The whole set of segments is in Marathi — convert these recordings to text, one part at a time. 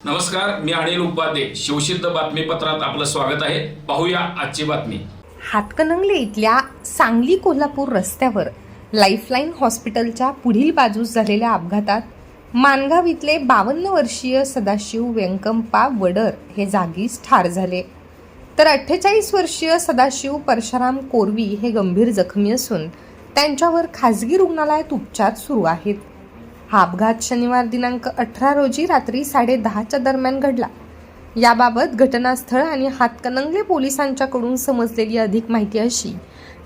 नमस्कार मी अनिल उपाध्ये. शिवसिद्ध बातमीपत्रात आपलं स्वागत आहे. पाहूया आजची बातमी. हातकणंगले इथल्या सांगली कोल्हापूर रस्त्यावर लाईफलाईन हॉस्पिटलच्या पुढील बाजूस झालेल्या अपघातात मानगाव इथले बावन्न वर्षीय सदाशिव व्यंकंपा वडर हे जागीच ठार झाले. तर अठ्ठेचाळीस वर्षीय सदाशिव परशुराम कोरवी हे गंभीर जखमी असून त्यांच्यावर खासगी रुग्णालयात उपचार सुरू आहेत. हा अपघात शनिवार दिनांक अठरा रोजी रात्री साडे दहाच्या दरम्यान घडला. याबाबत घटनास्थळ आणि हातकणंगले पोलिसांच्याकडून समजलेली अधिक माहिती अशी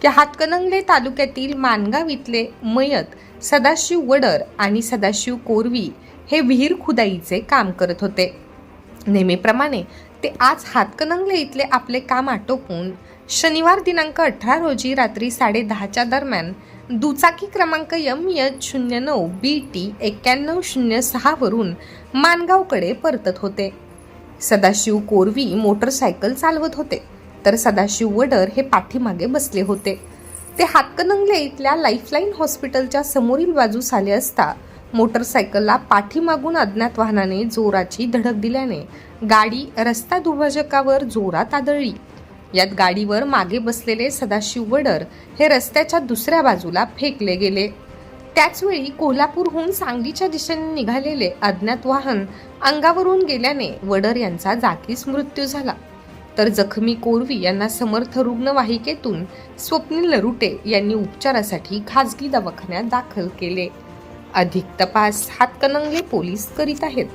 की हातकणंगले तालुक्यातील मानगाव इथले मयत सदाशिव वडर आणि सदाशिव कोरवी हे विहीर खुदाईचे काम करत होते. नेहमीप्रमाणे ते आज हातकणंगले इथले आपले काम आटोपून शनिवार दिनांक अठरा रोजी रात्री साडे दहाच्या दरम्यान दुचाकी क्रमांक यम एच शून्य नऊ बी टी एक्क्याण्णव शून्य सहावरून मानगावकडे परतत होते. सदाशिव कोरवी मोटरसायकल चालवत होते तर सदाशिव वडर हे पाठीमागे बसले होते. ते हातकणंगले इथल्या लाईफलाईन हॉस्पिटलच्या समोरील बाजूस आले असता मोटरसायकलला पाठीमागून अज्ञात वाहनाने जोराची धडक दिल्याने गाडी रस्ता दुभाजकावर जोरात आदळली. यात गाडीवर मागे बसलेले सदाशिव वडर हे रस्त्याच्या दुसऱ्या बाजूला फेकले गेले. त्याचवेळी कोल्हापूरहून सांगलीच्या दिशेने निघालेले अज्ञात वाहन अंगावरून गेल्याने वडर यांचा जागीच मृत्यू झाला. तर जखमी कोरवी यांना समर्थ रुग्णवाहिकेतून स्वप्नील नरुटे यांनी उपचारासाठी खासगी दवाखान्यात दाखल केले. अधिक तपास. हातकणंगले पोलीस करीत आहेत.